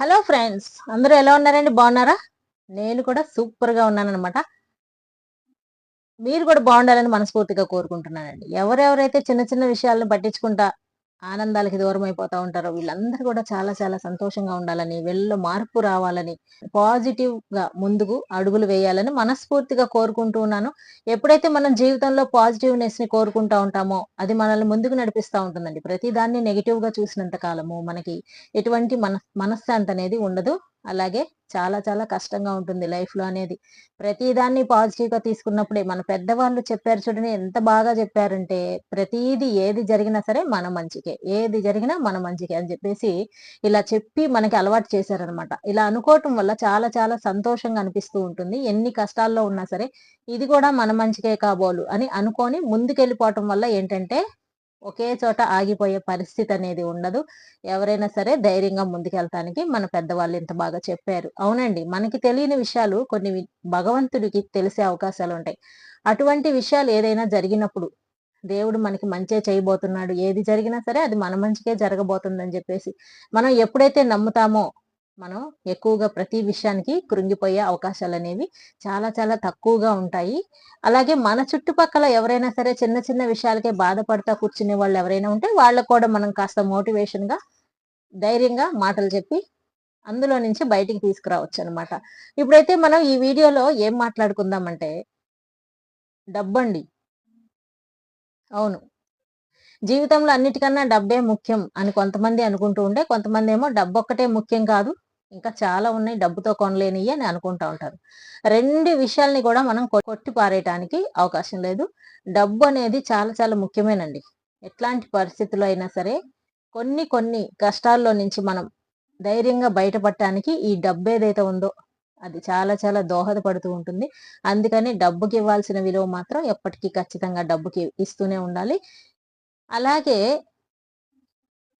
Hello friends అందరూ ఎలా ఉన్నారండి? బాగున్నారా? నేను కూడా సూపర్గా ఉన్నాను అనమాట మీరు కూడా బాగుండాలని మనస్ఫూర్తిగా కోరుకుంటున్నానండి. ఎవరెవరైతే చిన్న చిన్న విషయాలను పట్టించుకుంటా ఆనందాలకి దూరం అయిపోతా ఉంటారో. వీళ్ళందరూ కూడా చాలా చాలా సంతోషంగా ఉండాలని వీళ్ళలో మార్పు రావాలని పాజిటివ్గా ముందుకు అడుగులు వేయాలని మనస్ఫూర్తిగా కోరుకుంటూ ఉన్నాను. ఎప్పుడైతే మనం జీవితంలో పాజిటివ్నెస్ని కోరుకుంటా ఉంటామో అది మనల్ని ముందుకు నడిపిస్తూ ఉంటుందండి. ప్రతి దాన్ని నెగిటివ్గా చూసినంత కాలము మనకి ఎటువంటి మన మనశ్శాంతి అనేది ఉండదు. అలాగే చాలా చాలా కష్టంగా ఉంటుంది లైఫ్లో అనేది. ప్రతి దాన్ని పాజిటివ్గా తీసుకున్నప్పుడే మన పెద్దవాళ్ళు చెప్పారు చూడని ఎంత బాగా చెప్పారంటే ప్రతిదీ ఏది జరిగినా సరే మన మంచికే ఏది జరిగినా మన మంచికే అని చెప్పేసి ఇలా చెప్పి మనకి అలవాటు చేశారనమాట ఇలా అనుకోవటం వల్ల చాలా చాలా సంతోషంగా అనిపిస్తూ ఉంటుంది. ఎన్ని కష్టాల్లో ఉన్నా సరే ఇది కూడా మన మంచికే కాబోలు అని అనుకొని ముందుకెళ్ళిపోవటం వల్ల ఏంటంటే ఒకే చోట ఆగిపోయే పరిస్థితి అనేది ఉండదు. ఎవరైనా సరే ధైర్యంగా ముందుకెళ్తానికి మన పెద్దవాళ్ళు ఇంత బాగా చెప్పారు. అవునండి మనకి తెలియని విషయాలు కొన్ని భగవంతుడికి తెలిసే అవకాశాలు ఉంటాయి. అటువంటి విషయాలు ఏదైనా జరిగినప్పుడు దేవుడు మనకి మంచే చేయబోతున్నాడు. ఏది జరిగినా సరే అది మన మంచికే జరగబోతుందని చెప్పేసి మనం ఎప్పుడైతే నమ్ముతామో మనం ఎక్కువగా ప్రతి విషయానికి కృంగిపోయే అవకాశాలు అనేవి చాలా చాలా తక్కువగా ఉంటాయి. అలాగే మన చుట్టుపక్కల ఎవరైనా సరే చిన్న చిన్న విషయాలకే బాధపడతా కూర్చునే వాళ్ళు ఎవరైనా ఉంటే వాళ్ళకు కూడా మనం కాస్త మోటివేషన్గా ధైర్యంగా మాటలు చెప్పి అందులో నుంచి బయటికి తీసుకురావచ్చు అనమాట ఇప్పుడైతే మనం ఈ వీడియోలో ఏం మాట్లాడుకుందామంటే డబ్బండి. అవును. జీవితంలో అన్నిటికన్నా డబ్బే ముఖ్యం అని కొంతమంది అనుకుంటూ ఉంటే కొంతమంది ఏమో డబ్బు ఒక్కటే ముఖ్యం కాదు. ఇంకా చాలా ఉన్నాయి డబ్బుతో కొనలేనివి అని అనుకుంటా ఉంటారు. రెండు విషయాల్ని కూడా మనం కొట్టి పారేయటానికి అవకాశం లేదు. డబ్బు అనేది చాలా చాలా ముఖ్యమేనండి. ఎట్లాంటి పరిస్థితుల్లో అయినా సరే కొన్ని కొన్ని కష్టాల్లో నుంచి మనం ధైర్యంగా బయటపడటానికి ఈ డబ్బు ఏదైతే ఉందో అది చాలా చాలా దోహదపడుతూ ఉంటుంది. అందుకని డబ్బుకి ఇవ్వాల్సిన విలువ మాత్రం ఎప్పటికీ ఖచ్చితంగా డబ్బుకి ఇస్తూనే ఉండాలి. అలాగే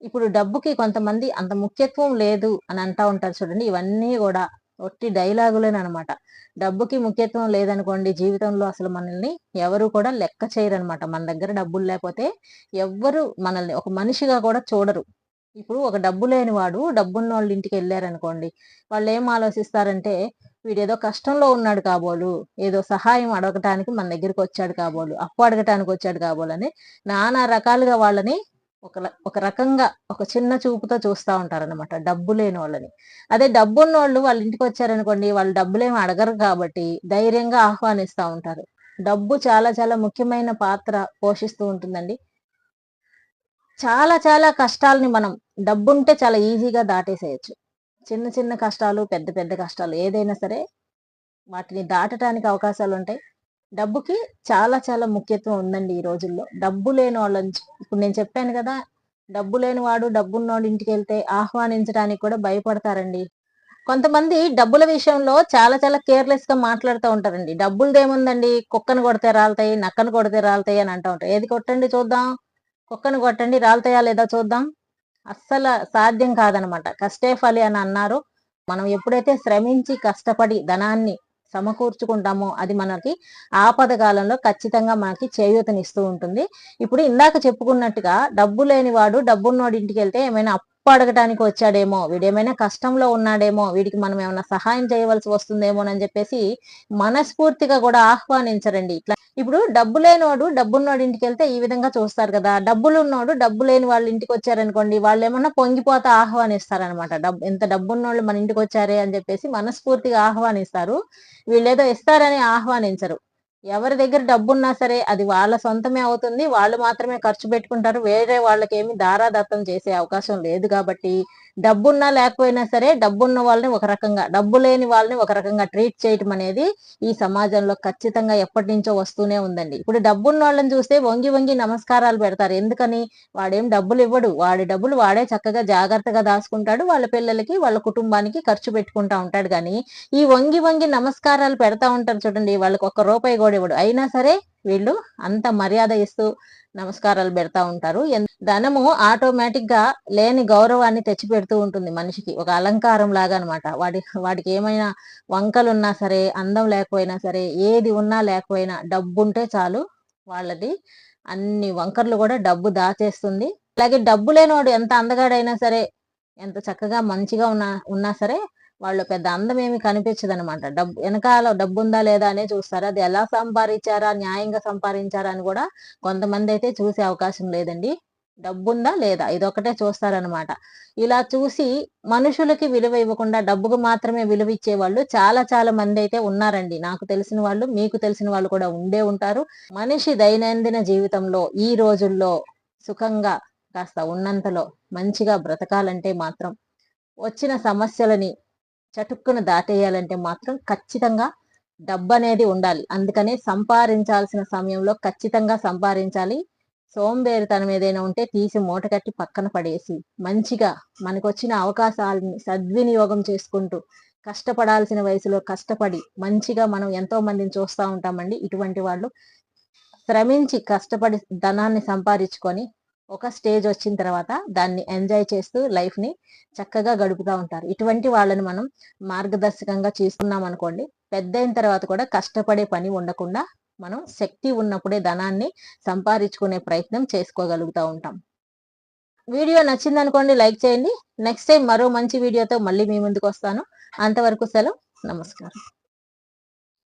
ఇప్పుడు డబ్బుకి కొంతమంది అంత ముఖ్యత్వం లేదు అని అంటా ఉంటారు చూడండి. ఇవన్నీ కూడా ఒట్టి డైలాగులేనమాట డబ్బుకి ముఖ్యత్వం లేదనుకోండి జీవితంలో అసలు మనల్ని ఎవరు కూడా లెక్క చేయరనమాట మన దగ్గర డబ్బులు లేకపోతే ఎవ్వరు మనల్ని ఒక మనిషిగా కూడా చూడరు. ఇప్పుడు ఒక డబ్బు లేని వాడు డబ్బున్న వాళ్ళ ఇంటికి వెళ్ళారనుకోండి వాళ్ళు ఏం ఆలోచిస్తారంటే వీడేదో కష్టంలో ఉన్నాడు కాబోలు ఏదో సహాయం అడగటానికి మన దగ్గరికి వచ్చాడు కాబోలు అప్పు అడగటానికి వచ్చాడు కాబోలు అని నానా రకాలుగా వాళ్ళని ఒక ఒక రకంగా ఒక చిన్న చూపుతో చూస్తూ ఉంటారనమాట డబ్బు లేని వాళ్ళని. అదే డబ్బు ఉన్న వాళ్ళు వాళ్ళ ఇంటికి వచ్చారనుకోండి వాళ్ళు డబ్బులేమి అడగరు కాబట్టి ధైర్యంగా ఆహ్వానిస్తూ ఉంటారు. డబ్బు చాలా చాలా ముఖ్యమైన పాత్ర పోషిస్తూ ఉంటుందండి. చాలా చాలా కష్టాలని మనం డబ్బు ఉంటే చాలా ఈజీగా దాటేసేయచ్చు. చిన్న చిన్న కష్టాలు పెద్ద పెద్ద కష్టాలు ఏదైనా సరే వాటిని దాటడానికి అవకాశాలు ఉంటాయి డబ్బుకి చాలా చాలా ముఖ్యత్వం ఉందండి ఈ రోజుల్లో. డబ్బు లేని వాళ్ళని ఇప్పుడు నేను చెప్పాను కదా డబ్బు లేని వాడు డబ్బున్నోడు ఇంటికి వెళ్తే ఆహ్వానించడానికి కూడా భయపడతారండి. కొంతమంది డబ్బుల విషయంలో చాలా చాలా కేర్లెస్గా మాట్లాడుతూ ఉంటారండి. డబ్బులదేముందండి? కుక్కను కొడితే రాలుతాయి నక్కను కొడితే రాలుతాయి అని అంటూ ఉంటారు. ఏది కొట్టండి చూద్దాం? కుక్కను కొట్టండి రాలుతాయా లేదా చూద్దాం? అస్సలు సాధ్యం కాదనమాట. కష్టే ఫలి అని అన్నారు. మనం ఎప్పుడైతే శ్రమించి కష్టపడి ధనాన్ని సమకూర్చుకుంటామో. అది మనకి ఆపద కాలంలో ఖచ్చితంగా మనకి చేయూతనిస్తూ ఉంటుంది. ఇప్పుడు ఇందాక చెప్పుకున్నట్టుగా డబ్బు లేని వాడు డబ్బున్నోడి ఇంటికి వెళ్తే ఏమైనా అప్పు అడగటానికి వచ్చాడేమో వీడేమైనా కష్టంలో ఉన్నాడేమో వీడికి మనం ఏమైనా సహాయం చేయవలసి వస్తుందేమో అని చెప్పేసి మనస్ఫూర్తిగా కూడా ఆహ్వానించరండి. ఇట్లా ఇప్పుడు డబ్బు లేనివాడు డబ్బున్నోడి ఇంటికి వెళ్తే ఈ విధంగా చూస్తారు కదా. డబ్బులు ఉన్నోడు డబ్బు లేని వాళ్ళ ఇంటికి వచ్చారనుకోండి వాళ్ళు ఏమన్నా పొంగిపోతా ఆహ్వానిస్తారనమాట. డబ్బు ఎంత డబ్బున్నోళ్ళు మన ఇంటికి వచ్చారే అని చెప్పేసి మనస్ఫూర్తిగా ఆహ్వానిస్తారు. వీళ్ళేదో ఇస్తారని ఆహ్వానించరు. ఎవరి దగ్గర డబ్బున్నా సరే అది వాళ్ళ సొంతమే అవుతుంది. వాళ్ళు మాత్రమే ఖర్చు పెట్టుకుంటారు. వేరే వాళ్ళకి ఏమి దారాదత్తం చేసే అవకాశం లేదు కాబట్టి డబ్బున్నా లేకపోయినా సరే డబ్బున్న వాళ్ళని ఒక రకంగా డబ్బు లేని వాళ్ళని ఒక రకంగా ట్రీట్ చేయటం అనేది ఈ సమాజంలో ఖచ్చితంగా ఎప్పటి నుంచో వస్తూనే ఉందండి. ఇప్పుడు డబ్బున్న వాళ్ళని చూస్తే వంగి వంగి నమస్కారాలు పెడతారు. ఎందుకని? వాడేం డబ్బులు ఇవ్వడు. వాడి డబ్బులు వాడే చక్కగా జాగ్రత్తగా దాచుకుంటాడు. వాళ్ళ పిల్లలకి వాళ్ళ కుటుంబానికి ఖర్చు పెట్టుకుంటా ఉంటాడు. కానీ ఈ వంగి వంగి నమస్కారాలు పెడతా ఉంటారు చూడండి. వాళ్ళకి ఒక్క రూపాయి కూడా ఇవ్వడు. అయినా సరే వీళ్ళు అంత మర్యాద ఇస్తూ నమస్కారాలు పెడతా ఉంటారు. ఎన్- ధనము ఆటోమేటిక్గా లేని గౌరవాన్ని తెచ్చి పెడుతూ ఉంటుంది మనిషికి. ఒక అలంకారం లాగా అనమాట వాడి వాడికి ఏమైనా వంకలు ఉన్నా సరే అందం లేకపోయినా సరే ఏది ఉన్నా లేకపోయినా డబ్బు ఉంటే చాలు వాళ్ళది. అన్ని వంకర్లు కూడా డబ్బు దాచేస్తుంది. అలాగే డబ్బు లేనివాడు ఎంత అందగాడైనా సరే ఎంత చక్కగా మంచిగా ఉన్నా ఉన్నా సరే వాళ్ళు పెద్ద అందం ఏమి కనిపించదు అనమాట డబ్బు వెనకాల డబ్బు ఉందా లేదా అనే చూస్తారు. అది ఎలా సంపాదించారా న్యాయంగా సంపాదించారా అని కూడా కొంతమంది అయితే చూసే అవకాశం లేదండి. డబ్బుందా లేదా? ఇదొకటే చూస్తారనమాట ఇలా చూసి మనుషులకి విలువ ఇవ్వకుండా డబ్బుకు మాత్రమే విలువ ఇచ్చే వాళ్ళు చాలా చాలా మంది అయితే ఉన్నారండి. నాకు తెలిసిన వాళ్ళు మీకు తెలిసిన వాళ్ళు కూడా ఉండే ఉంటారు. మనిషి దైనందిన జీవితంలో ఈ రోజుల్లో సుఖంగా కాస్త ఉన్నంతలో మంచిగా బ్రతకాలంటే మాత్రం వచ్చిన సమస్యలని చటుక్కున దాటేయాలంటే మాత్రం ఖచ్చితంగా డబ్బు అనేది ఉండాలి. అందుకనే సంపాదించాల్సిన సమయంలో ఖచ్చితంగా సంపాదించాలి. సోంబేరితనం ఏదైనా ఉంటే తీసి మూట కట్టి పక్కన పడేసి మంచిగా మనకు వచ్చిన అవకాశాలని సద్వినియోగం చేసుకుంటూ కష్టపడాల్సిన వయసులో కష్టపడి మంచిగా మనం ఎంతో మందిని చూస్తూ ఉంటామండి. ఇటువంటి వాళ్ళు శ్రమించి కష్టపడి ధనాన్ని సంపాదించుకొని ఒక స్టేజ్ వచ్చిన తర్వాత దాన్ని ఎంజాయ్ చేస్తూ లైఫ్ని చక్కగా గడుపుతూ ఉంటారు. ఇటువంటి వాళ్ళని మనం మార్గదర్శకంగా చేసుకున్నాం అనుకోండి పెద్ద అయిన తర్వాత కూడా కష్టపడే పని ఉండకుండా మనం శక్తి ఉన్నప్పుడే ధనాన్ని సంపాదించుకునే ప్రయత్నం చేసుకోగలుగుతూ ఉంటాం. వీడియో నచ్చింది అనుకోండి లైక్ చేయండి. నెక్స్ట్ టైం మరో మంచి వీడియోతో మళ్ళీ మీ ముందుకు వస్తాను. అంతవరకు సెలవు. నమస్కారం.